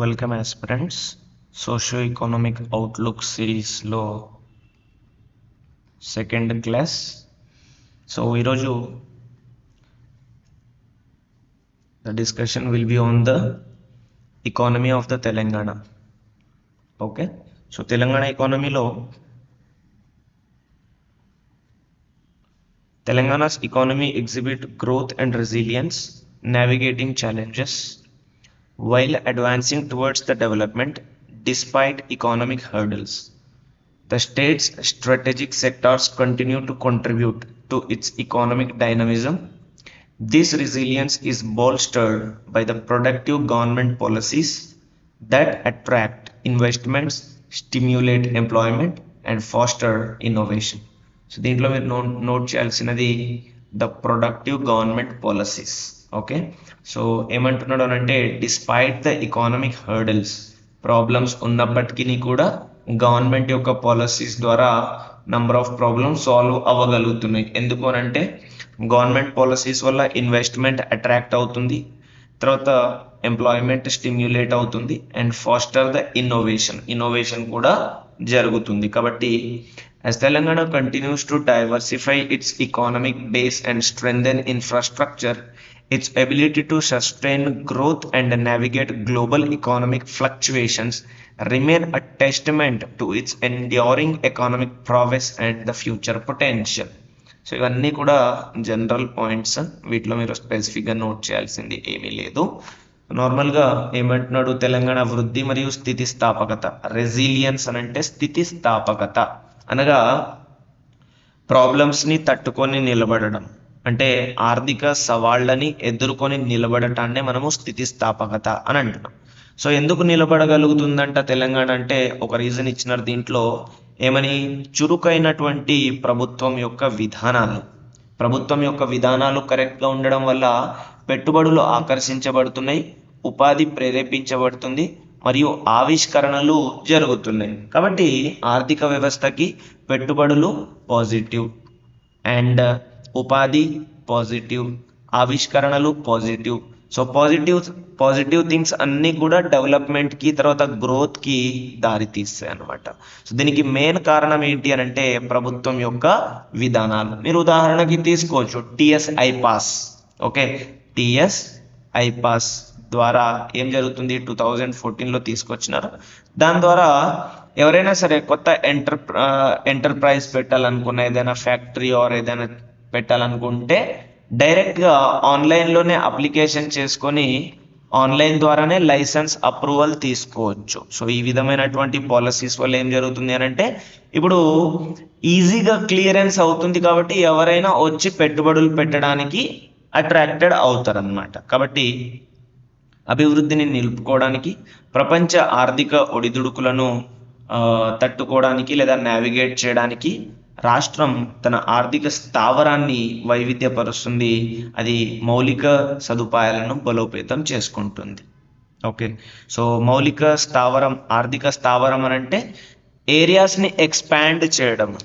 Welcome aspirants socio economic outlook సిరీస్లో second class so ఈరోజు the discussion will be on the economy of the Telangana okay so Telangana ఎకానమీలో తెలంగాణ's economy exhibit growth and resilience navigating challenges while advancing towards the development despite economic hurdles. The state's strategic sectors continue to contribute to its economic dynamism. This resilience is bolstered by the productive government policies that attract investments, stimulate employment, and foster innovation. So దీంట్లో మీరు note note చేయాల్సినది the productive government policies okay so ఏమంటున్నాడు అని అంటే despite the economic hurdles problems ఉన్నప్పటికీ కూడా government యొక్క policies ద్వారా నంబర్ ఆఫ్ ప్రాబ్లమ్స్ సాల్వ్ అవ్వగలుగుతున్నాయి. ఎందుకు అని అంటే గవర్నమెంట్ పాలసీస్ వల్ల ఇన్వెస్ట్మెంట్ అట్రాక్ట్ అవుతుంది తర్వాత ఎంప్లాయ్మెంట్ స్టిమ్యులేట్ అవుతుంది and faster the innovation innovation కూడా జరుగుతుంది. కాబట్టి as Telangana continues to diversify its economic base and strength infrastructure its ability to sustain growth and navigate global economic fluctuations remain a testament to its enduring economic prowess and the future potential. So ఇవన్నీ కూడా general points వీటిలో మీరు స్పెసిఫిక్గా note చేయాల్సింది ఏమీ లేదు నార్మల్గా ఏమంటున్నాడు తెలంగాణ వృద్ధి మరియు స్థితిస్థాపకత రెసిలియన్స్ అని అంటే స్థితిస్థాపకత అనగా ప్రాబ్లమ్స్ని తట్టుకొని నిలబడడం అంటే ఆర్థిక సవాళ్ళని ఎదుర్కొని నిలబడటాన్నే మనము స్థితిస్థాపకత అని అంటున్నాం. సో ఎందుకు నిలబడగలుగుతుందంట తెలంగాణ అంటే ఒక రీజన్ ఇచ్చినారు దీంట్లో. ఏమని? చురుకైనటువంటి ప్రభుత్వం యొక్క విధానాలు. ప్రభుత్వం యొక్క విధానాలు కరెక్ట్గా ఉండడం వల్ల పెట్టుబడులు ఆకర్షించబడుతున్నాయి ఉపాధి ప్రేరేపించబడుతుంది మరియు ఆవిష్కరణలు జరుగుతున్నాయి. కాబట్టి ఆర్థిక వ్యవస్థకి పెట్టుబడులు పాజిటివ్. అండ్ ఉపాధి పాజిటివ్ ఆవిష్కరణలు positive. So positive positive things అన్నీ కూడా డెవలప్మెంట్కి తర్వాత గ్రోత్కి దారి తీస్తాయి అనమాట సో దీనికి మెయిన్ కారణం ఏంటి అని అంటే ప్రభుత్వం యొక్క విధానాలు. మీరు ఉదాహరణకి తీసుకోవచ్చు TS iPASS okay? TS iPASS ద్వారా ఏం జరుగుతుంది? టూ థౌజండ్ ఫోర్టీన్లో తీసుకొచ్చినారు. దాని ద్వారా ఎవరైనా సరే కొత్త ఎంటర్ ఎంటర్ప్రైజ్ పెట్టాలనుకున్న ఏదైనా ఫ్యాక్టరీ ఆర్ ఏదైనా పెట్టాలనుకుంటే డైరెక్ట్గా ఆన్లైన్లోనే అప్లికేషన్ చేసుకొని ఆన్లైన్ ద్వారానే లైసెన్స్ అప్రూవల్ తీసుకోవచ్చు. సో ఈ విధమైనటువంటి పాలసీస్ వల్ల ఏం జరుగుతుంది అని అంటే ఇప్పుడు ఈజీగా క్లియరెన్స్ అవుతుంది కాబట్టి ఎవరైనా వచ్చి పెట్టుబడులు పెట్టడానికి అట్రాక్టెడ్ అవుతారనమాట కాబట్టి అభివృద్ధిని నిలుపుకోవడానికి ప్రపంచ ఆర్థిక ఒడిదుడుకులను తట్టుకోవడానికి లేదా నావిగేట్ చేయడానికి రాష్ట్రం తన ఆర్థిక స్థావరాన్ని వైవిధ్యపరుస్తుంది. అది మౌలిక సదుపాయాలను బలోపేతం చేసుకుంటుంది. ఓకే. సో మౌలిక స్థావరం ఆర్థిక స్థావరం అని అంటే ఏరియాస్ని ఎక్స్పాండ్ చేయడం.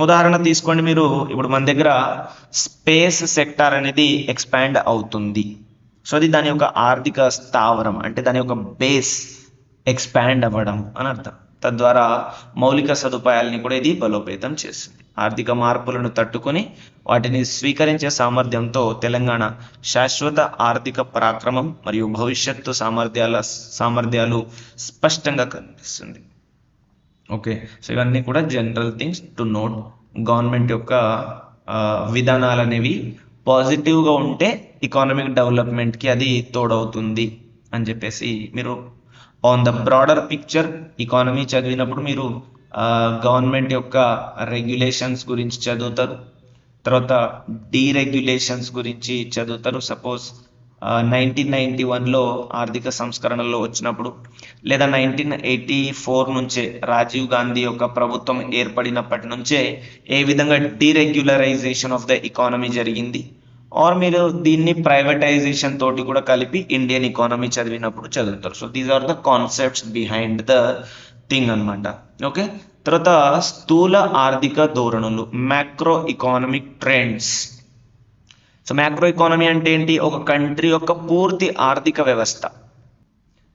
ఉదాహరణ తీసుకోండి మీరు. ఇప్పుడు మన దగ్గర స్పేస్ సెక్టార్ అనేది ఎక్స్పాండ్ అవుతుంది. సో అది దాని యొక్క ఆర్థిక స్థావరం అంటే దాని యొక్క బేస్ ఎక్స్పాండ్ అవ్వడం అని అర్థం. తద్వారా మౌలిక సదుపాయాలని కూడా ఇది బలోపేతం చేస్తుంది. ఆర్థిక మార్పులను తట్టుకొని వాటిని స్వీకరించే సామర్థ్యంతో తెలంగాణ శాశ్వత ఆర్థిక పరాక్రమం మరియు భవిష్యత్తు సామర్థ్యాల సామర్థ్యాలు స్పష్టంగా కనిపిస్తుంది. ఓకే సో ఇవన్నీ కూడా general things to note. Government యొక్క విధానాలు అనేవి పాజిటివ్గా ఉంటే ఎకానమిక్ డెవలప్మెంట్కి అది తోడవుతుంది అని చెప్పేసి మీరు on the broader picture economy చదివినప్పుడు మీరు గవర్నమెంట్ యొక్క రెగ్యులేషన్స్ గురించి చదువుతారు. తర్వాత డీరెగ్యులేషన్స్ గురించి చదువుతారు. సపోజ్ నైన్టీన్ నైన్టీ వన్లో ఆర్థిక సంస్కరణలో వచ్చినప్పుడు లేదా నైన్టీన్ ఎయిటీ ఫోర్ నుంచే రాజీవ్ గాంధీ యొక్క ప్రభుత్వం ఏర్పడినప్పటి నుంచే ఏ విధంగా డీరెగ్యులరైజేషన్ ఆఫ్ ద ఎకానమీ జరిగింది? ఆర్ మీరు దీన్ని ప్రైవేటైజేషన్ తోటి కూడా కలిపి ఇండియన్ ఎకానమీ చదివినప్పుడు చదువుతారు. So these are the concepts behind the thing అనమాట ఓకే తర్వాత స్థూల ఆర్థిక ధోరణులు macro economic trends so macro economy అంటే ఏంటి? ఒక కంట్రీ యొక్క పూర్తి ఆర్థిక వ్యవస్థ.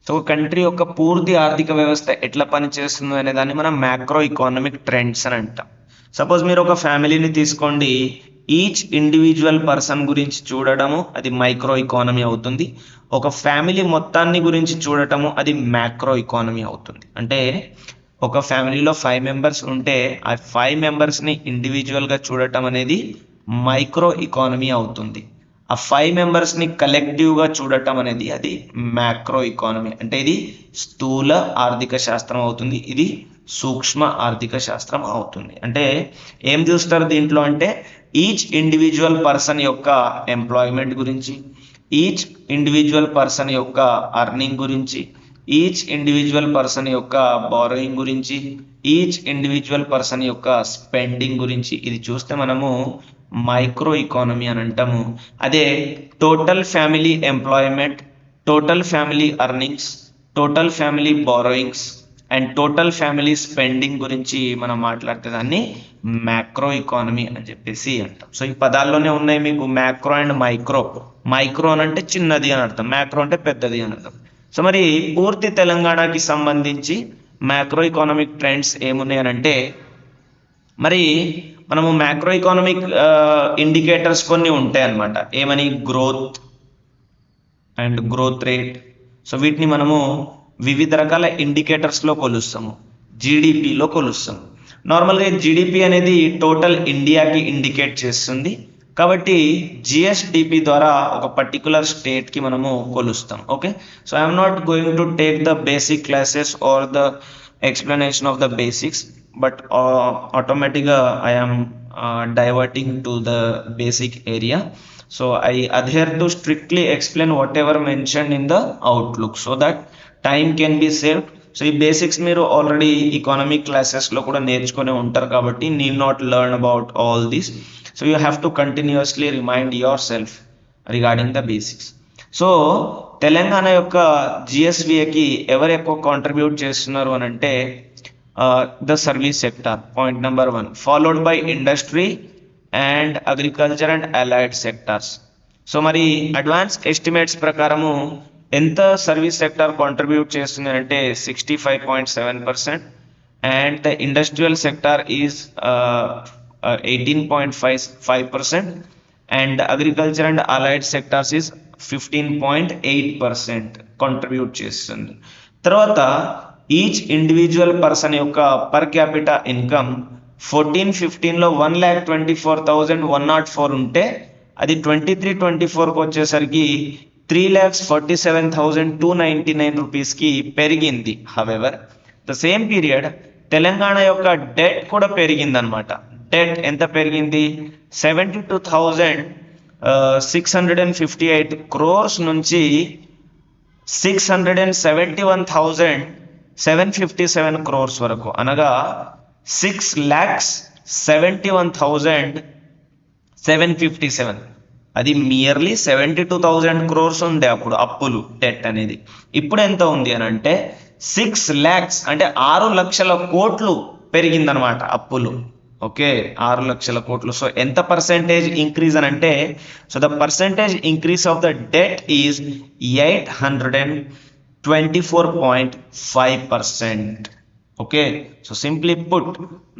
సో ఒక కంట్రీ యొక్క పూర్తి ఆర్థిక వ్యవస్థ ఎట్లా పనిచేస్తుంది అనే దాన్ని మనం మ్యాక్రో ఎకానమిక్ ట్రెండ్స్ అని అంటాం. సపోజ్ మీరు ఒక ఫ్యామిలీని తీసుకోండి. ఈచ్ ఇండివిజువల్ పర్సన్ గురించి చూడడము అది మైక్రో ఇకానమీ అవుతుంది. ఒక ఫ్యామిలీ మొత్తాన్ని గురించి చూడటము అది మ్యాక్రో ఇకానమీ అవుతుంది. అంటే ఒక ఫ్యామిలీలో ఫైవ్ మెంబర్స్ ఉంటే ఆ ఫైవ్ మెంబర్స్ని ఇండివిజువల్గా చూడటం అనేది మైక్రో ఇకానమీ అవుతుంది. ఆ ఫైవ్ మెంబర్స్ని కలెక్టివ్గా చూడటం అనేది అది మ్యాక్రో ఇకానమీ అంటే ఇది స్థూల ఆర్థిక శాస్త్రం అవుతుంది. ఇది సూక్ష్మ ఆర్థిక శాస్త్రం అవుతుంది. అంటే ఏం చూస్తారు దీంట్లో అంటే ఈచ్ ఇండివిజువల్ పర్సన్ యొక్క ఎంప్లాయ్మెంట్ గురించి ఈచ్ ఇండివిజువల్ పర్సన్ యొక్క అర్నింగ్ గురించి ఈచ్ ఇండివిజువల్ పర్సన్ యొక్క బారోయింగ్ గురించి ఈచ్ ఇండివిజువల్ పర్సన్ యొక్క స్పెండింగ్ గురించి. ఇది చూస్తే మనము మైక్రో ఎకానమీ అని అంటాము. అదే total family employment total family earnings total family borrowings and total family spending గురించి మనం మాట్లాడితే దాన్ని మ్యాక్రో ఇకానమీ అని చెప్పేసి అంటాం. సో ఈ పదాల్లోనే ఉన్నాయి మీకు మ్యాక్రో అండ్ మైక్రో మైక్రో అని అంటే చిన్నది అని అర్థం. మ్యాక్రో అంటే పెద్దది అని అర్థం. సో మరి పూర్తి తెలంగాణకి సంబంధించి మ్యాక్రో ఇకానమిక్ ట్రెండ్స్ ఏమున్నాయి అని అంటే మరి మనము మ్యాక్రో ఇకానమిక్ ఇండికేటర్స్ కొన్ని ఉంటాయి అన్నమాట. ఏమని? Growth and growth rate so వీటిని మనము వివిధ రకాల ఇండికేటర్స్లో కొలుస్తాము. జీడిపిలో కొలుస్తాము. నార్మల్గా జీడిపి అనేది టోటల్ ఇండియాకి ఇండికేట్ చేస్తుంది. కాబట్టి జిఎస్డిపి ద్వారా ఒక పర్టికులర్ స్టేట్కి మనము కొలుస్తాం okay so I'm not going to take the basic classes or the explanation of the basics but ఆటోమేటిక్గా I'm diverting to the basic area so I adhere to strictly explain whatever mention in the outlook so that time can be save so ఈ basics మీరు already economic క్లాసెస్లో కూడా నేర్చుకుని ఉంటారు కాబట్టి need not learn about all this so you have to continuously remind your self regarding the basics so Telangana యొక్క జిఎస్విఏకి ఎవరు ఎక్కువ కాంట్రిబ్యూట్ చేస్తున్నారు అని అంటే the service sector point number one followed by industry and agriculture and allied sectors so మరి advance estimates ప్రకారము ఎంత సర్వీస్ సెక్టార్ కాంట్రిబ్యూట్ చేస్తుంది అంటే sixty five point seven percent and the industrial sector is eighteen point five five percent and agriculture and allied sectors is fifteen point eight percent contribute చేస్తుంది. తర్వాత each individual person యొక్క per capita income fourteen ఫిఫ్టీన్లో one lakh twenty four thousand one not four ఉంటే అది twenty three twenty ఫోర్కి వచ్చేసరికి three lakhs forty seven thousand two ninety nine రూపీస్కి పెరిగింది. However the same period Telangana యొక్క debt కూడా పెరిగిందనమాట డెట్ ఎంత పెరిగింది? Seventy two thousand six hundred and fifty eight crores నుంచి six hundred and seventy one thousand seven fifty seven crores వరకు. అనగా six lakhs seventy one thousand seven fifty seven అది merely seventy two thousand crores ఉండే అప్పుడు అప్పులు debt అనేది. ఇప్పుడు ఎంత ఉంది అని అంటే సిక్స్ ల్యాక్స్ అంటే ఆరు లక్షల కోట్లు పెరిగిందనమాట అప్పులు. ఓకే ఆరు లక్షల కోట్లు. సో ఎంత పర్సెంటేజ్ ఇంక్రీజ్ అని అంటే so the percentage increase of the debt is eight hundred and twenty four point five percent okay so simply put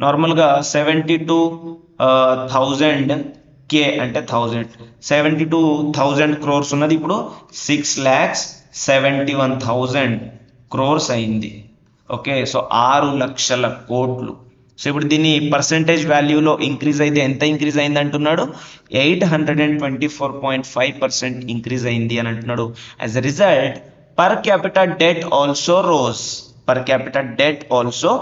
నార్మల్గా సెవెంటీ టూ థౌజండ్ కే అంటే thousand seventy two thousand crores ఉన్నది ఇప్పుడు six lakhs seventy one thousand crores అయింది. Okay so ఆరు లక్షల కోట్లు. So ఇప్పుడు దీని పర్సంటేజ్ వాల్యూలో ఇంక్రీజ్ అయితే ఎంత ఇంక్రీజ్ అయింది అంటున్నాడు? Eight hundred and twenty four point five percent increase అయింది అని అంటున్నాడు. As a result per capital debt also rose per capital debt also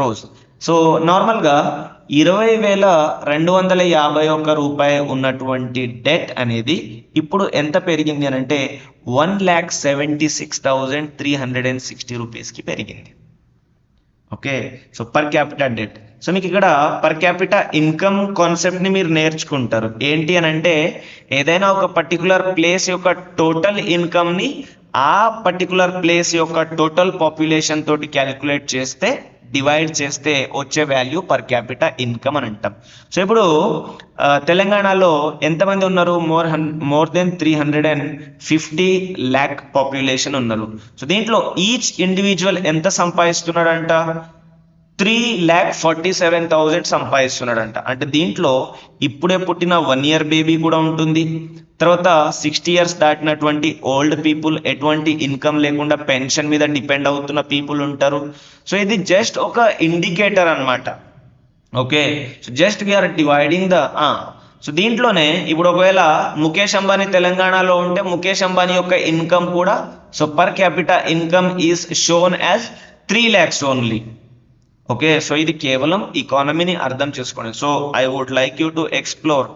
rose so నార్మల్గా ఇరవై వేల రెండు వందల యాభై ఒక్క రూపాయి ఉన్నటువంటి డెట్ అనేది ఇప్పుడు ఎంత పెరిగింది అని అంటే one lakh seventy six thousand three hundred and sixty రూపీస్కి పెరిగింది. Okay? So per capita debt. So మీకు ఇక్కడ పర్ క్యాపిటా ఇన్కమ్ కాన్సెప్ట్ని మీరు నేర్చుకుంటారు. ఏంటి అని అంటే ఏదైనా ఒక పర్టికులర్ ప్లేస్ యొక్క టోటల్ ఇన్కమ్ని ఆ పర్టికులర్ ప్లేస్ యొక్క టోటల్ పాపులేషన్ తోటి క్యాలిక్యులేట్ చేస్తే డివైడ్ చేస్తే వచ్చే వాల్యూ పర్ క్యాపిటల్ ఇన్కమ్ అని అంటాం. సో ఇప్పుడు తెలంగాణలో ఎంతమంది ఉన్నారు? More than more than three hundred and fifty lakh population ఉన్నారు. సో దీంట్లో ఈచ్ ఇండివిజువల్ ఎంత సంపాదిస్తున్నాడంట? Three lakh forty seven thousand సంపాదిస్తున్నాడంట. అంటే దీంట్లో ఇప్పుడే పుట్టిన వన్ ఇయర్ బేబీ కూడా ఉంటుంది. తర్వాత సిక్స్టీ ఇయర్స్ దాటినటువంటి ఓల్డ్ పీపుల్ ఎటువంటి ఇన్కమ్ లేకుండా పెన్షన్ మీద డిపెండ్ అవుతున్న పీపుల్ ఉంటారు. సో ఇది జస్ట్ ఒక ఇండికేటర్ అన్నమాట. Okay so just we're dividing the so దీంట్లోనే ఇప్పుడు ఒకవేళ ముఖేష్ అంబానీ తెలంగాణలో ఉంటే ముఖేష్ అంబానీ యొక్క ఇన్కమ్ కూడా so per capital income is shown as three lakhs only okay so ఇది కేవలం ఎకానమీని అర్థం చేసుకోండి. So I would like you to explore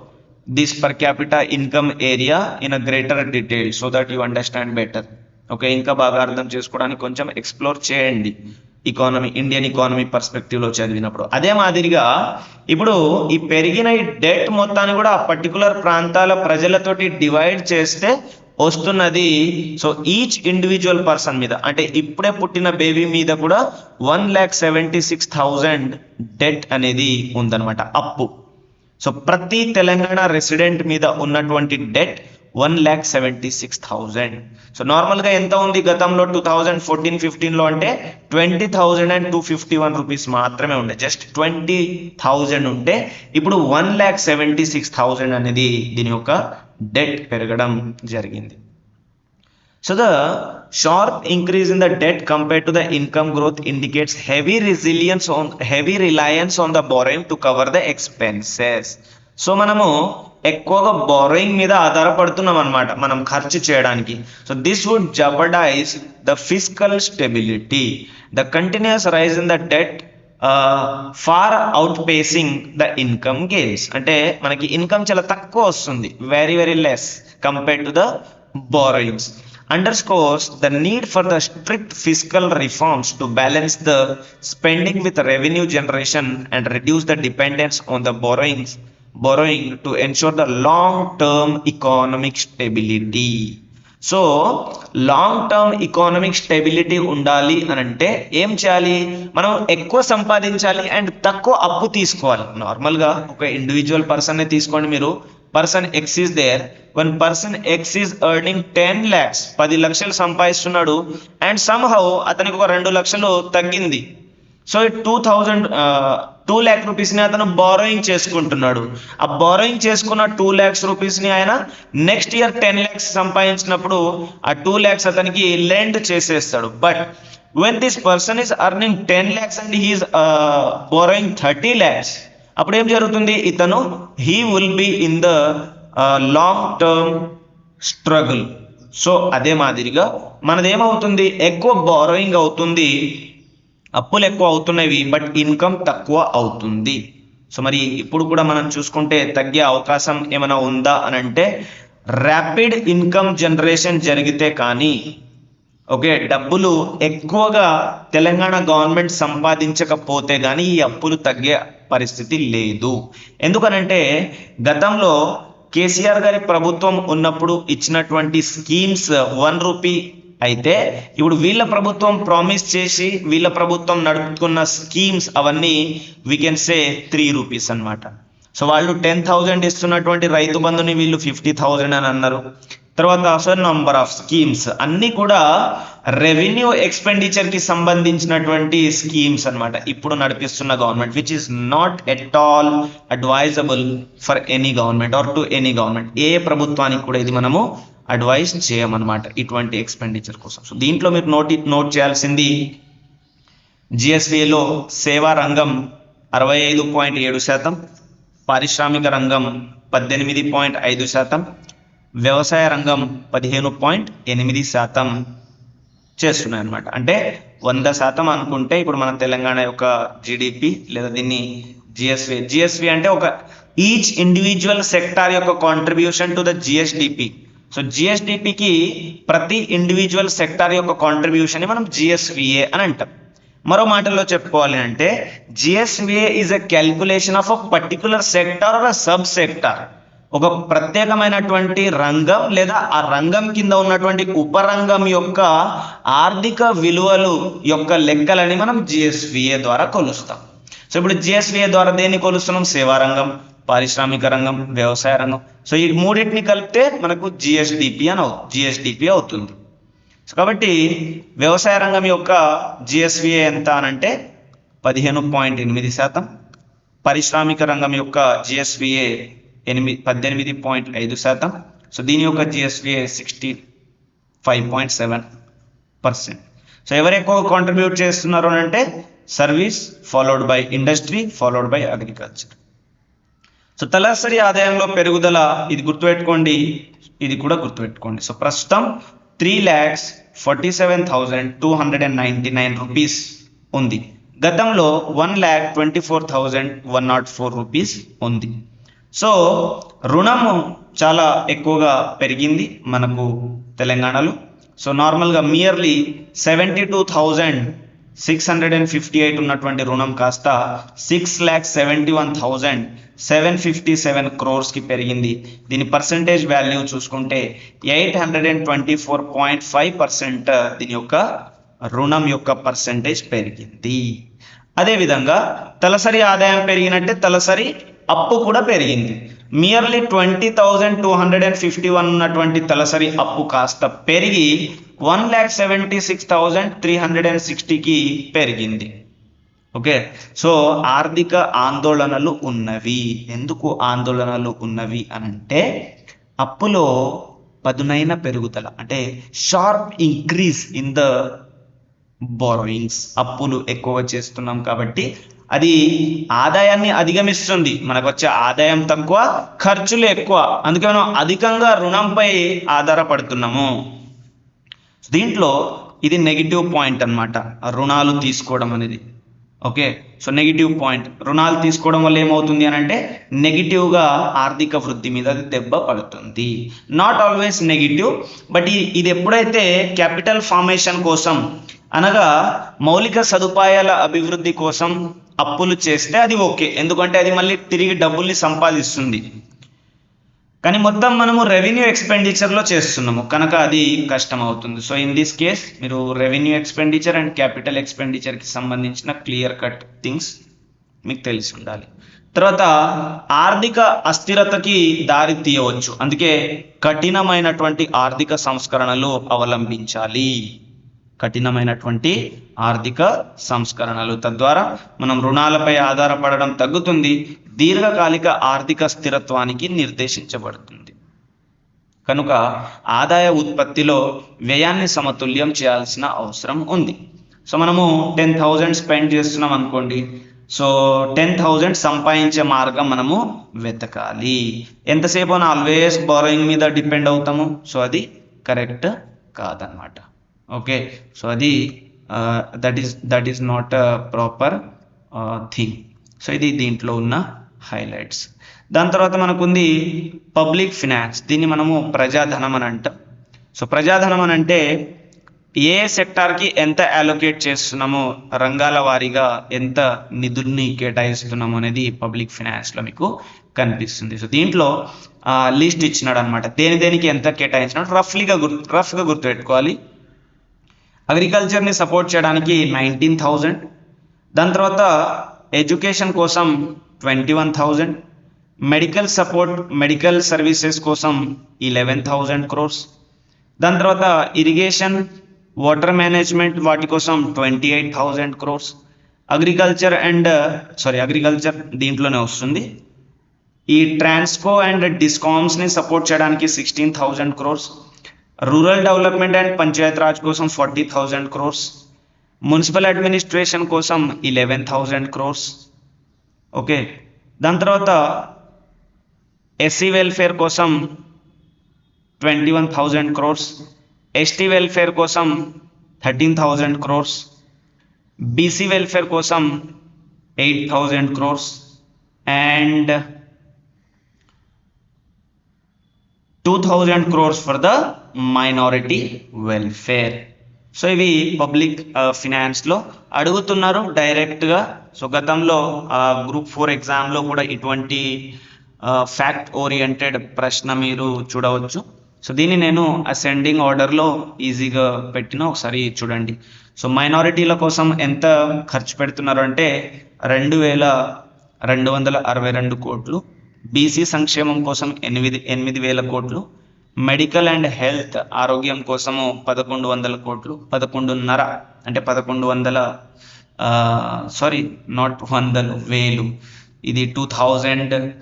this per capita income area in a greater detail so that you understand better okay ఇంకా బాగా అర్థం చేసుకోవడానికి కొంచెం ఎక్స్ప్లోర్ చేయండి ఇకానమీ ఇండియన్ ఇకానమీ పర్స్పెక్టివ్లో చదివినప్పుడు. అదే మాదిరిగా ఇప్పుడు ఈ పెరిగిన ఈ డెట్ మొత్తాన్ని కూడా ఆ పర్టికులర్ ప్రాంతాల ప్రజలతోటి డివైడ్ చేస్తే వస్తున్నది. సో ఈచ్ ఇండివిజువల్ పర్సన్ మీద అంటే ఇప్పుడే పుట్టిన బేబీ మీద కూడా one lakh seventy six thousand debt అనేది ఉందన్నమాట అప్పు. సో ప్రతి తెలంగాణ రెసిడెంట్ మీద ఉన్నటువంటి debt one lakh seventy six thousand so నార్మల్గా ఎంత ఉంది గతంలో? టూ థౌజండ్ ఫోర్టీన్ ఫిఫ్టీన్లో అంటే twenty thousand and two fifty one rupees మాత్రమే ఉండే. జస్ట్ ట్వంటీ థౌజండ్ ఉంటే ఇప్పుడు one lakh seventy six thousand అనేది దీని యొక్క డెట్ పెరగడం జరిగింది. So the sharp increase in the debt compare to the income growth indicates heavy resilience on heavy reliance on the borrowing to cover the expenses so మనము ఎక్కువగా borrowing మీద ఆధారపడుతున్నాం అనమాట మనం ఖర్చు చేయడానికి. So this would jeopardise the physical stability the continues rise in the debt far outpacing the income gains అంటే మనకి ఇన్కమ్ చాలా తక్కువ వస్తుంది. Very very less compare to the borrowings underscores the need for the strict physical reforms to balance the spending with revenue generation and reduce the dependence on the borrowings borrowing to ensure the long term economic stability so long term economic stability ఉండాలి అని అంటే ఏం చేయాలి? మనం ఎక్కువ సంపాదించాలి and తక్కువ అప్పు తీసుకోవాలి. నార్మల్గా ఒక ఇండివిజువల్ పర్సన్ తీసుకోండి మీరు. Person X is there one person X is earning ten lakhs పది లక్షలు సంపాదిస్తున్నాడు అండ్ సమ్హౌ అతనికి ఒక రెండు లక్షలు తగ్గింది. So two thousand two lakh రూపీస్ని అతను బారోయింగ్ చేసుకుంటున్నాడు. ఆ బారోయింగ్ చేసుకున్న టూ ల్యాక్స్ రూపీస్ని ఆయన నెక్స్ట్ ఇయర్ టెన్ ల్యాక్స్ సంపాదించినప్పుడు ఆ టూ ల్యాక్స్ అతనికి లెండ్ చేసేస్తాడు. But when this person is earning ten lakhs and he is borrowing thirty lakhs అప్పుడు ఏం జరుగుతుంది? ఇతను he will be in the long term struggle so అదే మాదిరిగా మనది ఏమవుతుంది ఎక్కువ బారోయింగ్ అవుతుంది. అప్పులు ఎక్కువ అవుతున్నవి బట్ ఇన్కమ్ తక్కువ అవుతుంది. సో మరి ఇప్పుడు కూడా మనం చూసుకుంటే తగ్గే అవకాశం ఏమైనా ఉందా అని అంటే ర్యాపిడ్ ఇన్కమ్ జనరేషన్ జరిగితే కానీ ఓకే డబ్బులు ఎక్కువగా తెలంగాణ గవర్నమెంట్ సంపాదించకపోతే కానీ ఈ అప్పులు తగ్గే పరిస్థితి లేదు. ఎందుకనంటే గతంలో కేసీఆర్ గారి ప్రభుత్వం ఉన్నప్పుడు ఇచ్చినటువంటి స్కీమ్స్ వన్ రూపీ అయితే ఇప్పుడు వీళ్ళ ప్రభుత్వం ప్రామిస్ చేసి వీళ్ళ ప్రభుత్వం నడుపుకున్న స్కీమ్స్ అవన్నీ we can say three rupees అన్నమాట. సో వాళ్ళు టెన్ థౌజండ్ ఇస్తున్నటువంటి రైతు బంధుని వీళ్ళు ఫిఫ్టీ థౌజండ్ అని అన్నారు. తర్వాత అసలు నంబర్ ఆఫ్ స్కీమ్స్ అన్ని కూడా రెవెన్యూ ఎక్స్పెండిచర్కి సంబంధించినటువంటి స్కీమ్స్ అన్నమాట. ఇప్పుడు నడిపిస్తున్న government which is not at all advisable for any government or to any government ఏ ప్రభుత్వానికి కూడా ఇది మనము అడ్వైస్ చేయమన్నమాట ఇటువంటి ఎక్స్పెండిచర్ కోసం. సో దీంట్లో మీరు నోట్ నోట్ చేయాల్సింది జిఎస్టిలో సేవా రంగం అరవై ఐదు పాయింట్ ఏడు శాతం పారిశ్రామిక రంగం పద్దెనిమిది పాయింట్ ఐదు శాతం వ్యవసాయ రంగం పదిహేను పాయింట్ ఎనిమిది శాతం చేస్తున్నాయి అనమాట అంటే వంద శాతం అనుకుంటే ఇప్పుడు మన తెలంగాణ యొక్క జిడిపి లేదా దీన్ని జిఎస్వి జిఎస్వి అంటే ఒక ఈచ్ ఇండివిజువల్ సెక్టార్ యొక్క contribution to the GSDP so జిఎస్డిపికి ప్రతి ఇండివిజువల్ సెక్టార్ యొక్క కాంట్రిబ్యూషన్ మనం జిఎస్విఏ అని అంటాం. మరో మాటల్లో చెప్పుకోవాలి అంటే GSVA is a calculation of a particular sector or a sub sector ఒక ప్రత్యేకమైనటువంటి రంగం లేదా ఆ రంగం కింద ఉన్నటువంటి ఉపరంగం యొక్క ఆర్థిక విలువలు యొక్క లెక్కలని మనం జిఎస్విఏ ద్వారా కొలుస్తాం. సో ఇప్పుడు జిఎస్విఏ ద్వారా దేన్ని కొలుస్తున్నాం? సేవా రంగం పారిశ్రామిక రంగం వ్యవసాయ రంగం. సో ఈ మూడింటిని కలిపితే మనకు జిఎస్డిపి అని అవుతుంది. జిఎస్డిపి అవుతుంది. సో కాబట్టి వ్యవసాయ రంగం యొక్క జిఎస్విఏ ఎంత అనంటే పదిహేను పాయింట్ ఎనిమిది శాతం. పారిశ్రామిక రంగం యొక్క జిఎస్విఏ ఎనిమిది పద్దెనిమిది పాయింట్ ఐదు శాతం. సో దీని యొక్క GSV sixty five point seven percent so ఎవరు ఎక్కువ కాంట్రిబ్యూట్ చేస్తున్నారు అని అంటే service followed by industry followed by agriculture so తలసరి ఆదాయంలో పెరుగుదల ఇది గుర్తుపెట్టుకోండి ఇది కూడా గుర్తుపెట్టుకోండి. సో ప్రస్తుతం three lakhs forty seven thousand two hundred and ninety nine rupees ఉంది. గతంలో one lakh twenty four thousand one nought four rupees ఉంది. సో రుణము చాలా ఎక్కువగా పెరిగింది మనకు తెలంగాణలో. సో నార్మల్గా merely seventy two thousand six hundred and fifty eight ఉన్నటువంటి రుణం కాస్త six lakh seventy one thousand seven fifty seven క్రోర్స్కి పెరిగింది. దీని పర్సంటేజ్ వాల్యూ చూసుకుంటే eight hundred and twenty four point five percent దీని యొక్క రుణం యొక్క పర్సంటేజ్ పెరిగింది. అదేవిధంగా తలసరి ఆదాయం పెరిగినట్టే తలసరి అప్పు కూడా పెరిగింది. Merely twenty thousand two hundred and fifty one ఉన్నటువంటి తలసరి అప్పు కాస్త పెరిగి one lakh seventy six thousand three hundred and సిక్స్టీకి పెరిగింది. ఓకే? సో ఆర్థిక ఆందోళనలు ఉన్నవి. ఎందుకు ఆందోళనలు ఉన్నవి అనంటే అప్పులో పదునైన పెరుగుదల అంటే sharp increase in the borrowings అప్పులు ఎక్కువ చేస్తున్నాం కాబట్టి అది ఆదాయాన్ని అధిగమిస్తుంది. మనకు వచ్చే ఆదాయం తక్కువ ఖర్చులు ఎక్కువ. అందుకే మనం అధికంగా రుణంపై ఆధారపడుతున్నాము. దీంట్లో ఇది నెగిటివ్ పాయింట్ అన్నమాట. రుణాలు తీసుకోవడం అనేది. ఓకే? సో నెగిటివ్ పాయింట్ రుణాలు తీసుకోవడం వల్ల ఏమవుతుంది అని అంటే నెగిటివ్గా ఆర్థిక వృద్ధి మీద అది దెబ్బ పడుతుంది. నాట్ ఆల్వేస్ నెగిటివ్ బట్ ఇది ఎప్పుడైతే క్యాపిటల్ ఫార్మేషన్ కోసం అనగా మౌలిక సదుపాయాల అభివృద్ధి కోసం అప్పులు చేస్తే అది ఓకే. ఎందుకంటే అది మళ్ళీ తిరిగి డబ్బుల్ని సంపాదిస్తుంది. కానీ మొత్తం మనము రెవెన్యూ ఎక్స్పెండిచర్లో చేస్తున్నాము. కనుక అది కష్టం అవుతుంది సో ఇన్ దిస్ కేస్ మీరు రెవెన్యూ ఎక్స్పెండిచర్ అండ్ క్యాపిటల్ ఎక్స్పెండిచర్కి సంబంధించిన క్లియర్ కట్ థింగ్స్ మీకు తెలిసి ఉండాలి. తర్వాత ఆర్థిక అస్థిరతకి దారి తీయవచ్చు. అందుకే కఠినమైనటువంటి ఆర్థిక సంస్కరణలు అవలంబించాలి. కఠినమైనటువంటి ఆర్థిక సంస్కరణలు. తద్వారా మనం రుణాలపై ఆధారపడడం తగ్గుతుంది. దీర్ఘకాలిక ఆర్థిక స్థిరత్వానికి నిర్దేశించబడుతుంది. కనుక ఆదాయ ఉత్పత్తిలో వ్యయాన్ని సమతుల్యం చేయాల్సిన అవసరం ఉంది. సో మనము టెన్ థౌజండ్ స్పెండ్ చేస్తున్నాం అనుకోండి. సో టెన్ థౌజండ్ సంపాదించే మార్గం మనము వెతకాలి. ఎంతసేపు ఆల్వేస్ బారోయింగ్ మీద డిపెండ్ అవుతాము. సో అది కరెక్ట్ కాదనమాట ఓకే సో అది that is that is not proper thing so ఇది దీంట్లో ఉన్న హైలైట్స్ దాని తర్వాత మనకుంది పబ్లిక్ ఫినాన్స్ దీన్ని మనము ప్రజాధనం అని అంటాం. సో ప్రజాధనం అని అంటే ఏ సెక్టార్కి ఎంత అలోకేట్ చేస్తున్నామో రంగాల వారీగా ఎంత నిధుల్ని కేటాయిస్తున్నామో అనేది పబ్లిక్ ఫినాన్స్లో మీకు కనిపిస్తుంది. సో దీంట్లో uh, లిస్ట్ ఇచ్చినాడు అనమాట దేని దేనికి ఎంత కేటాయించినాడు రఫ్లీగా గుర్తు రఫ్గా గుర్తుపెట్టుకోవాలి. అగ్రికల్చర్ని సపోర్ట్ చేయడానికి నైన్టీన్ థౌజండ్ దాని తర్వాత ఎడ్యుకేషన్ కోసం twenty one thousand medical support medical services కోసం ఇలెవెన్ థౌజండ్ క్రోర్స్ దాని తర్వాత ఇరిగేషన్ వాటర్ మేనేజ్మెంట్ వాటి కోసం twenty eight thousand crores agriculture and sorry agriculture దీంట్లోనే వస్తుంది. ఈ ట్రాన్స్కో అండ్ డిస్కామ్స్ని సపోర్ట్ చేయడానికి sixteen thousand crores rural development and panchayat raj కోసం forty thousand crores municipal administration కోసం ఇలెవెన్ థౌజండ్ క్రోర్స్ ఓకే దాని తర్వాత ఎస్సీ వెల్ఫేర్ కోసం twenty one thousand crores ST welfare కోసం thirteen thousand crores BC welfare కోసం eight thousand crores and two thousand crores for the minority welfare so ఇవి public ఫినాన్స్లో uh, అడుగుతున్నారు డైరెక్ట్గా సో గతంలో గ్రూప్ ఫోర్ ఎగ్జామ్లో కూడా ఇటువంటి ఫ్యాక్ట్ ఓరియంటెడ్ ప్రశ్న మీరు చూడవచ్చు. సో దీన్ని నేను అసెండింగ్ ఆర్డర్లో ఈజీగా పెట్టిన ఒకసారి చూడండి. సో మైనారిటీల కోసం ఎంత ఖర్చు పెడుతున్నారు అంటే రెండు వేల రెండు వందల అరవై రెండు కోట్లు. బీసీ సంక్షేమం కోసం ఎనిమిది ఎనిమిది వేల కోట్లు. మెడికల్ అండ్ హెల్త్ ఆరోగ్యం కోసము పదకొండు వందల కోట్లు పదకొండున్నర అంటే పదకొండు వందల సారీ నాట్ వందలు వేలు. ఇది two thousand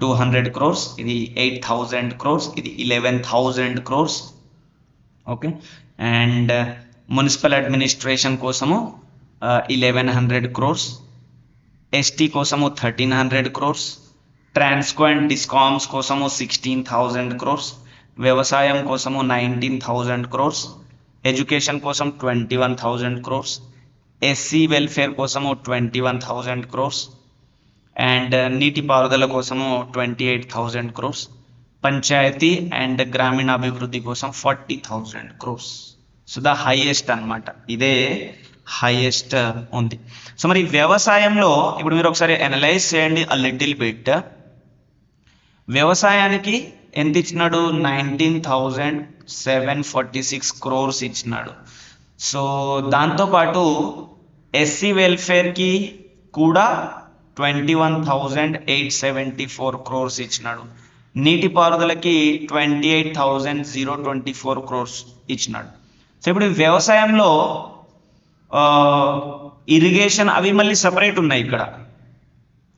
two hundred crores ఇది ఎయిట్ థౌజండ్ క్రోర్స్ ఇది eleven thousand crores. Okay? And municipal administration కోసము ఇలెవెన్ హండ్రెడ్ క్రోర్స్. ఎస్టీ కోసము thirteen hundred crores. Transco and discoms కోసము సిక్స్టీన్ థౌజండ్ క్రోర్స్. వ్యవసాయం కోసము నైన్టీన్ థౌజండ్ క్రోర్స్ ఎడ్యుకేషన్ కోసం twenty one thousand crores SC welfare కోసము twenty one thousand crores and నీటిపారుదల కోసము twenty eight thousand crores panchayati and గ్రామీణాభివృద్ధి కోసం forty thousand crores so the highest అన్నమాట. ఇదే హైయెస్ట్ uh, ఉంది. సో మరి వ్యవసాయంలో ఇప్పుడు మీరు ఒకసారి అనలైజ్ చేయండి అ లిటిల్ బిట్ వ్యవసాయానికి ఎంత ఇచ్చినాడు? Nineteen thousand seven forty six crores ఇచ్చినాడు. సో దాంతోపాటు ఎస్సీ వెల్ఫేర్కి కూడా twenty one thousand eight seventy four crores ఇచ్చినాడు. నీటిపారుదలకి twenty eight thousand zero twenty four crores ఇచ్చినాడు. సో ఇప్పుడు వ్యవసాయంలో ఇరిగేషన్ అవి మళ్ళీ సపరేట్ ఉన్నాయి ఇక్కడ.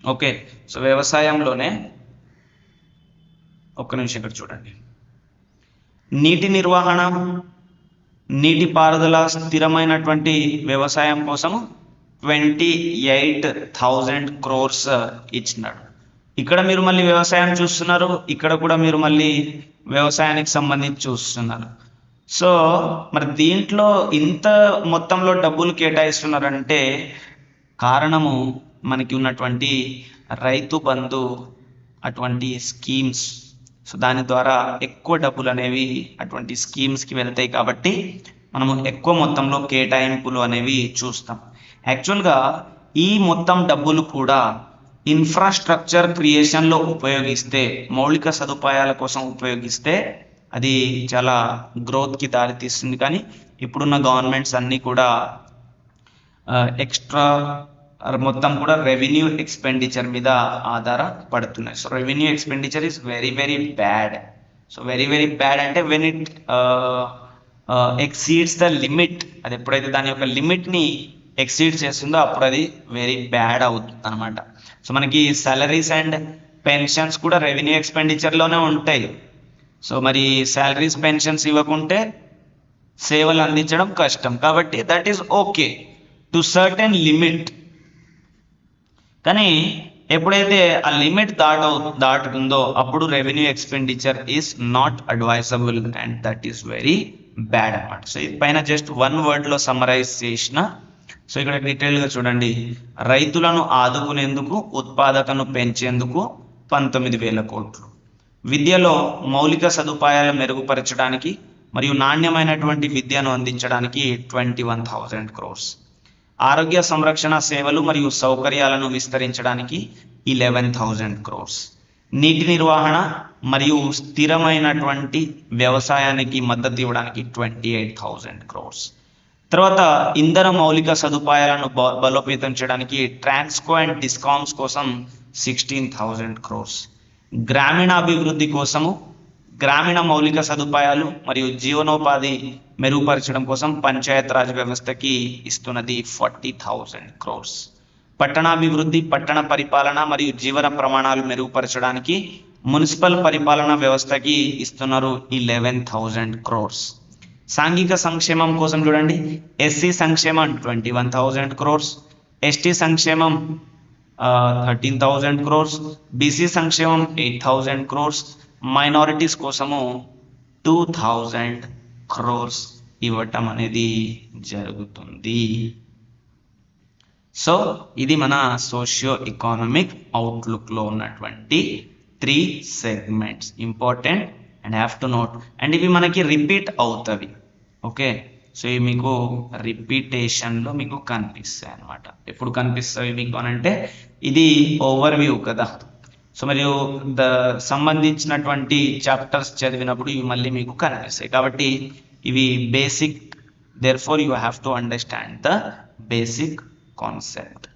ఓకే. సో వ్యవసాయంలోనే ఒక్క నిమిషం ఇక్కడ చూడండి. నీటి నిర్వహణ నీటిపారుదల స్థిరమైనటువంటి వ్యవసాయం కోసం ట్వంటీ ఎయిట్ థౌజండ్ క్రోర్స్ ఇచ్చినాడు. ఇక్కడ మీరు మళ్ళీ వ్యవసాయం చూస్తున్నారు ఇక్కడ కూడా మీరు మళ్ళీ వ్యవసాయానికి సంబంధించి చూస్తున్నారు. సో మరి దీంట్లో ఇంత మొత్తంలో డబ్బులు కేటాయిస్తున్నారంటే కారణము మనకి ఉన్నటువంటి రైతు బంధు అటువంటి స్కీమ్స్. సో దాని ద్వారా ఎక్కువ డబ్బులు అనేవి అటువంటి స్కీమ్స్కి వెళ్తాయి కాబట్టి మనము ఎక్కువ మొత్తంలో కేటాయింపులు అనేవి చూస్తాం. యాక్చువల్గా ఈ మొత్తం డబ్బులు కూడా ఇన్ఫ్రాస్ట్రక్చర్ క్రియేషన్లో ఉపయోగిస్తే మౌలిక సదుపాయాల కోసం ఉపయోగిస్తే అది చాలా గ్రోత్కి దారితీస్తుంది. కానీ ఇప్పుడున్న గవర్నమెంట్స్ అన్నీ కూడా ఎక్స్ట్రా మొత్తం కూడా రెవెన్యూ ఎక్స్పెండిచర్ మీద ఆధారపడుతున్నాయి. So revenue expenditure is very very bad so very very bad అంటే when it exceeds the limit అది ఎప్పుడైతే దాని యొక్క లిమిట్ని ఎక్సీడ్ చేస్తుందో అప్పుడు అది వెరీ బ్యాడ్ అవుతుంది అనమాట సో మనకి సాలరీస్ అండ్ పెన్షన్స్ కూడా రెవెన్యూ ఎక్స్పెండిచర్లోనే ఉంటాయి. సో మరి శాలరీస్ పెన్షన్స్ ఇవ్వకుంటే సేవలు అందించడం కష్టం. కాబట్టి that is okay to certain limit కానీ ఎప్పుడైతే ఆ లిమిట్ దాట దాటుతుందో అప్పుడు revenue expenditure is not advisable and that is very bad అనమాట సో ఇది పైన జస్ట్ వన్ వర్డ్లో సమ్మరైజ్ చేసిన. సో ఇక్కడ డీటెయిల్గా చూడండి. రైతులను ఆదుకునేందుకు ఉత్పాదకను పెంచేందుకు పంతొమ్మిది వేల కోట్లు. విద్యలో మౌలిక సదుపాయాలు మెరుగుపరచడానికి మరియు నాణ్యమైనటువంటి విద్యను అందించడానికి ట్వంటీ వన్ థౌజండ్ క్రోర్స్ ఆరోగ్య సంరక్షణ సేవలు మరియు సౌకర్యాలను విస్తరించడానికి ఇలెవెన్ థౌజండ్ క్రోర్స్ నీటి నిర్వహణ మరియు స్థిరమైనటువంటి వ్యవసాయానికి మద్దతు ఇవ్వడానికి ట్వంటీ ఎయిట్ థౌజండ్ క్రోర్స్ తర్వాత ఇంధన మౌలిక సదుపాయాలను బలోపేతం చేయడానికి ట్రాన్స్కో అండ్ డిస్కామ్స్ కోసం సిక్స్టీన్ థౌజండ్ క్రోర్స్ గ్రామీణాభివృద్ధి కోసము గ్రామీణ మౌలిక సదుపాయాలు మరియు జీవనోపాధి మెరుగుపరచడం కోసం పంచాయత్ రాజ్ వ్యవస్థకి ఇస్తున్నది ఫార్టీ థౌజండ్ క్రోర్స్. పట్టణాభివృద్ధి పట్టణ పరిపాలన మరియు జీవన ప్రమాణాలు మెరుగుపరచడానికి మున్సిపల్ పరిపాలన వ్యవస్థకి ఇస్తున్నారు ఇలెవెన్ థౌజండ్ క్రోర్స్. సాంఘిక సంక్షేమం కోసం చూడండి. ఎస్సీ సంక్షేమం twenty one thousand crores. ST సంక్షేమం థర్టీన్ థౌజండ్ క్రోర్స్. బీసీ సంక్షేమం ఎయిట్ థౌజండ్ క్రోర్స్. మైనారిటీస్ కోసము టూ థౌజండ్ క్రోర్స్ ఇవ్వటం అనేది జరుగుతుంది. సో ఇది మన సోషియో ఎకానమిక్ అవుట్లుక్లో ఉన్నటువంటి three segments important and have to note and ఇవి మనకి రిపీట్ అవుతవి. ఓకే సో ఇవి మీకు రిపీటేషన్లో మీకు కనిపిస్తాయి అన్నమాట. ఎప్పుడు కనిపిస్తాయి మీకు అని అంటే ఇది ఓవర్ వ్యూ కదా. సో మరియు ద సంబంధించినటువంటి చాప్టర్స్ చదివినప్పుడు ఇవి మళ్ళీ మీకు కనిపిస్తాయి. కాబట్టి ఇవి basic therefore you have to understand the basic concept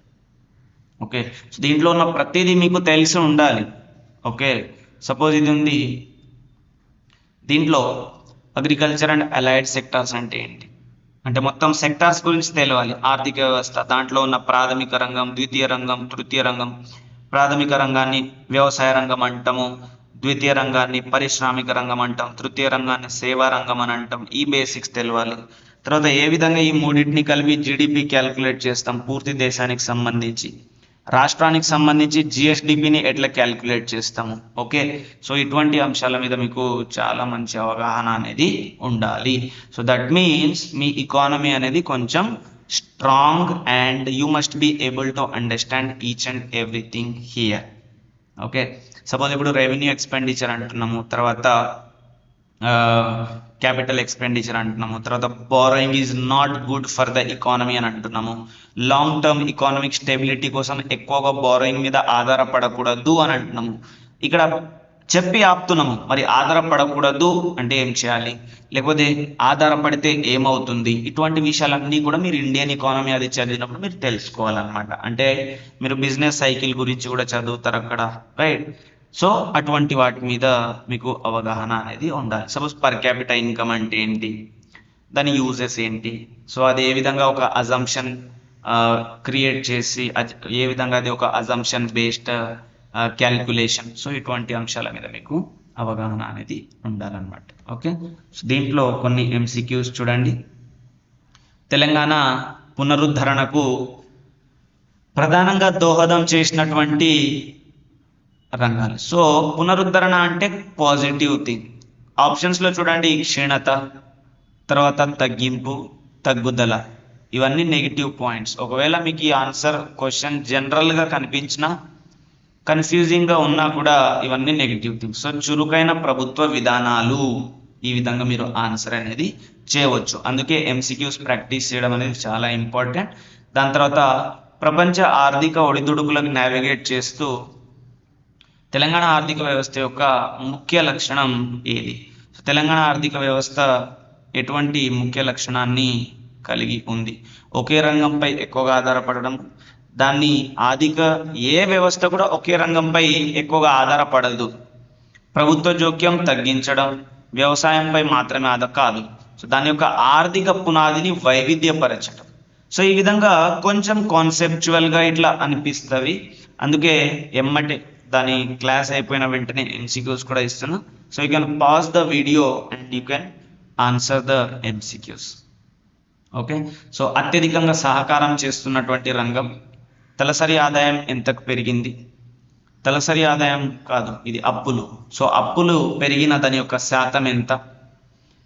okay దీంట్లో ఉన్న ప్రతిదీ మీకు తెలిసి ఉండాలి. ఓకే సపోజ్ ఇది ఉంది. దీంట్లో అగ్రికల్చర్ అండ్ అలైడ్ సెక్టార్స్ అంటే ఏంటి? అంటే మొత్తం సెక్టార్స్ గురించి తెలియాలి ఆర్థిక వ్యవస్థ దాంట్లో ఉన్న ప్రాథమిక రంగం ద్వితీయ రంగం తృతీయ రంగం. ప్రాథమిక రంగాన్ని వ్యవసాయ రంగం అంటాము ద్వితీయ రంగాన్ని పారిశ్రామిక రంగం అంటాం తృతీయ రంగాన్ని సేవా రంగం అని అంటాం. ఈ బేసిక్స్ తెలియాలి తర్వాత ఏ విధంగా ఈ మూడింటిని కలిపి జీడిపి క్యాలిక్యులేట్ చేస్తాం? పూర్తి దేశానికి సంబంధించి. రాష్ట్రానికి సంబంధించి జిఎస్డిపిని ఎట్లా క్యాలిక్యులేట్ చేస్తాము? ఓకే? సో ఇటువంటి అంశాల మీద మీకు చాలా మంచి అవగాహన అనేది ఉండాలి. సో దట్ మీన్స్ మీ ఎకానమీ అనేది కొంచెం strong and you must be able to understand each and everything here okay suppose ఇప్పుడు రెవెన్యూ ఎక్స్పెండిచర్ అంటున్నాము తర్వాత క్యాపిటల్ ఎక్స్పెండిచర్ అంటున్నాము తర్వాత borrowing is not good for the economy అని అంటున్నాము. లాంగ్ టర్మ్ ఎకానమిక్ స్టెబిలిటీ కోసం ఎక్కువగా బోరోయింగ్ మీద ఆధారపడకూడదు అని అంటున్నాము. ఇక్కడ చెప్పి ఆపుతున్నాము. మరి ఆధారపడకూడదు అంటే ఏం చేయాలి? లేకపోతే ఆధారపడితే ఏమవుతుంది? ఇటువంటి విషయాలన్నీ కూడా మీరు ఇండియన్ ఎకానమీ అది చదివినప్పుడు మీరు తెలుసుకోవాలన్నమాట. అంటే మీరు బిజినెస్ సైకిల్ గురించి కూడా చదువుతారు అక్కడ రైట్ సో అటువంటి వాటి మీద మీకు అవగాహన అనేది ఉండాలి. సపోజ్ పర్ క్యాపిటల్ ఇన్కమ్ అంటే ఏంటి? దాని యూజెస్ ఏంటి? సో అది ఏ విధంగా ఒక అజంప్షన్ క్రియేట్ చేసి అది ఏ విధంగా అది ఒక అజంప్షన్ బేస్డ్ క్యాల్కులేషన్ సో ఇటువంటి అంశాల మీద మీకు అవగాహన అనేది ఉండాలన్నమాట. ఓకే దీంట్లో కొన్ని ఎంసీక్యూస్ చూడండి. తెలంగాణ పునరుద్ధరణకు ప్రధానంగా దోహదం చేసినటువంటి రంగాలు. సో పునరుద్ధరణ అంటే పాజిటివ్ థింగ్ ఆప్షన్స్లో చూడండి. క్షీణత తర్వాత తగ్గింపు తగ్గుదల. ఇవన్నీ నెగిటివ్ పాయింట్స్ ఒకవేళ మీకు ఈ ఆన్సర్ క్వశ్చన్ జనరల్గా కనిపించినా కన్ఫ్యూజింగ్గా ఉన్నా కూడా ఇవన్నీ నెగిటివ్ థింగ్స్ సో చురుకైన ప్రభుత్వ విధానాలు ఈ విధంగా మీరు ఆన్సర్ అనేది చేయవచ్చు. అందుకే ఎంసీక్యూస్ ప్రాక్టీస్ చేయడం అనేది చాలా ఇంపార్టెంట్ దాని తర్వాత ప్రపంచ ఆర్థిక ఒడిదుడుకులకు నావిగేట్ చేస్తూ తెలంగాణ ఆర్థిక వ్యవస్థ యొక్క ముఖ్య లక్షణం ఏది? సో తెలంగాణ ఆర్థిక వ్యవస్థ ఎటువంటి ముఖ్య లక్షణాన్ని కలిగి ఉంది? ఒకే రంగంపై ఎక్కువగా ఆధారపడడం దాన్ని ఆర్థిక ఏ వ్యవస్థ కూడా ఒకే రంగంపై ఎక్కువగా ఆధారపడదు. ప్రభుత్వ జోక్యం తగ్గించడం వ్యవసాయంపై మాత్రమే ఆధార కాదు. సో దాని యొక్క ఆర్థిక పునాదిని వైవిధ్యపరచడం సో ఈ విధంగా కొంచెం కాన్సెప్చువల్గా ఇట్లా అనిపిస్తుంది. అందుకే ఎమ్మటే దాని క్లాస్ అయిపోయిన వెంటనే ఎంసీక్యూస్ కూడా ఇస్తున్నా. So you can pass the video and you can answer the MCQs okay so అత్యధికంగా సహకారం చేస్తున్నటువంటి రంగం తలసరి ఆదాయం ఎంతకు పెరిగింది? తలసరి ఆదాయం కాదు ఇది అప్పులు. సో అప్పులు పెరిగిన దాని యొక్క శాతం ఎంత?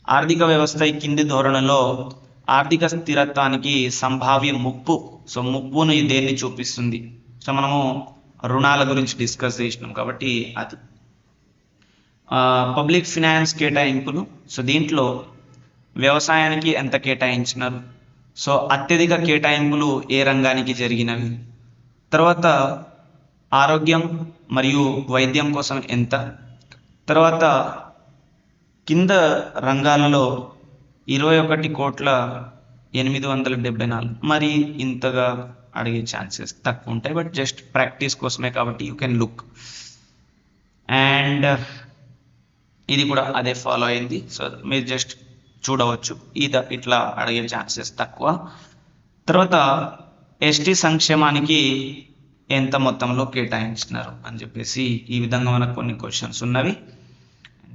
ఆర్థిక వ్యవస్థ కింది ధోరణిలో ఆర్థిక స్థిరత్వానికి సంభావ్య ముప్పు. సో ముప్పును దేన్ని చూపిస్తుంది? సో మనము రుణాల గురించి డిస్కస్ చేసినాం కాబట్టి అది. పబ్లిక్ ఫినాన్స్ కేటాయింపులు. సో దీంట్లో వ్యవసాయానికి ఎంత కేటాయించినారు? సో అత్యధిక కేటాయింపులు ఏ రంగానికి జరిగినవి? తర్వాత ఆరోగ్యం మరియు వైద్యం కోసం ఎంత? తర్వాత కింద రంగాలలో ఇరవై ఒకటి కోట్ల ఎనిమిది వందల డెబ్బై నాలుగు. మరి ఇంతగా అడిగే ఛాన్సెస్ తక్కువ ఉంటాయి బట్ జస్ట్ ప్రాక్టీస్ కోసమే కాబట్టి యూ కెన్ లుక్. అండ్ ఇది కూడా అదే ఫాలో అయింది సో మీరు జస్ట్ చూడవచ్చు. ఇది ఇట్లా అడిగే ఛాన్సెస్ తక్కువ. తర్వాత ఎస్టీ సంక్షేమానికి ఎంత మొత్తంలో కేటాయించినారు అని చెప్పేసి ఈ విధంగా మనకు కొన్ని క్వశ్చన్స్ ఉన్నవి.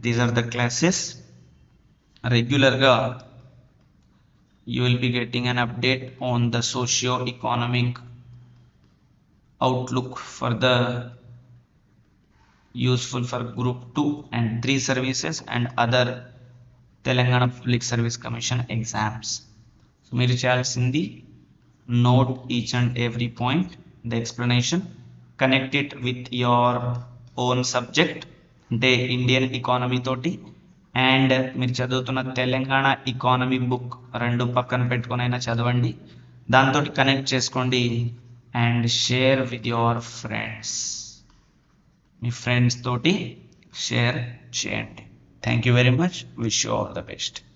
దీస్ ఆర్ ద క్లాసెస్ రెగ్యులర్గా you will be getting an update on the socio economic outlook for the useful for group 2 and 3 services and other Telangana public service commission exams so మీరు చేయాల్సింది note each and every point the explanation. Connect it with your own subject అంటే Indian economy తోటి. And మీరు చదువుతున్న Telangana economy book రెండు పక్కన పెట్టుకొని అయినా చదవండి. దాంతో కనెక్ట్ చేసుకోండి and share with your friends me friends తోటి షేర్ చేయండి. Thank you very much wish you all the best